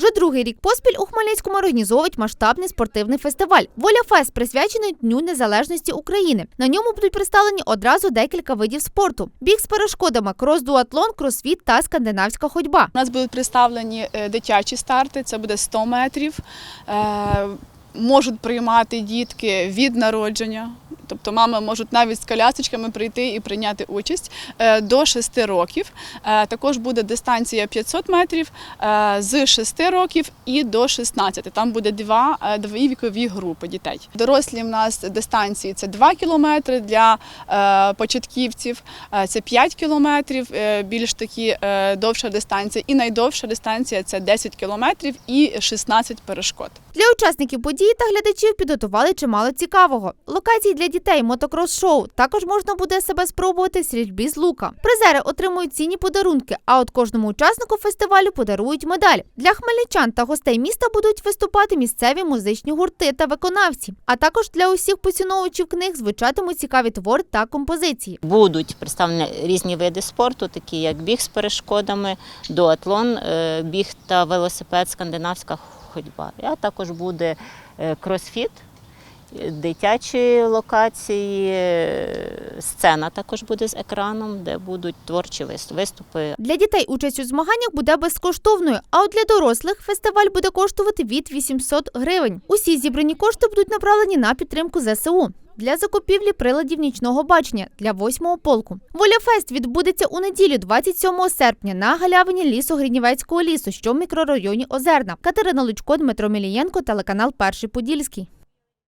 Вже другий рік поспіль у Хмельницькому організовують масштабний спортивний фестиваль. Воля Фест присвячений Дню Незалежності України. На ньому будуть представлені одразу декілька видів спорту: біг з перешкодами, крос-дуатлон, кросфіт та скандинавська ходьба. У нас будуть представлені е, дитячі старти, це буде 100 метрів. Е, Можуть приймати дітки від народження, тобто мами можуть навіть з колясочками прийти і прийняти участь е, до 6 років. Е, Також буде дистанція 500 метрів е, з 6 років і до 16. Там буде два, дві вікові групи дітей. Дорослі в нас дистанції це 2 кілометри для початківців, це 5 кілометрів, більш такі довша дистанція. І найдовша дистанція це 10 кілометрів і 16 перешкод. Для учасників події та глядачів підготували чимало цікавого. Локації для дітей, мотокрос-шоу. Також можна буде себе спробувати стрільбі з лука. Призери отримують цінні подарунки, а от кожному учаснику фестивалю подарують медаль. Для хмельничан та гостей міста будуть виступати місцеві музичні гурти та виконавці. А також для усіх поціновувачів книг звучатимуть цікаві твори та композиції. Будуть представлені різні види спорту, такі як біг з перешкодами, дуатлон, е, біг та велосипед, скандинавська ходьба. А також буде е, кросфіт, дитячі локації, е, сцена також буде з екраном, де будуть творчі вис- виступи. Для дітей участь у змаганнях буде безкоштовною, а от для дорослих фестиваль буде коштувати від 800 гривень. Усі зібрані кошти будуть направлені на підтримку ЗСУ. Для закупівлі приладів нічного бачення для восьмого полку. Воля Фест відбудеться у неділю, 27 серпня, на галявині лісу Гринівецького лісу, що в мікрорайоні Озерна. Катерина Лучко, Дмитро Мілієнко, телеканал Перший Подільський.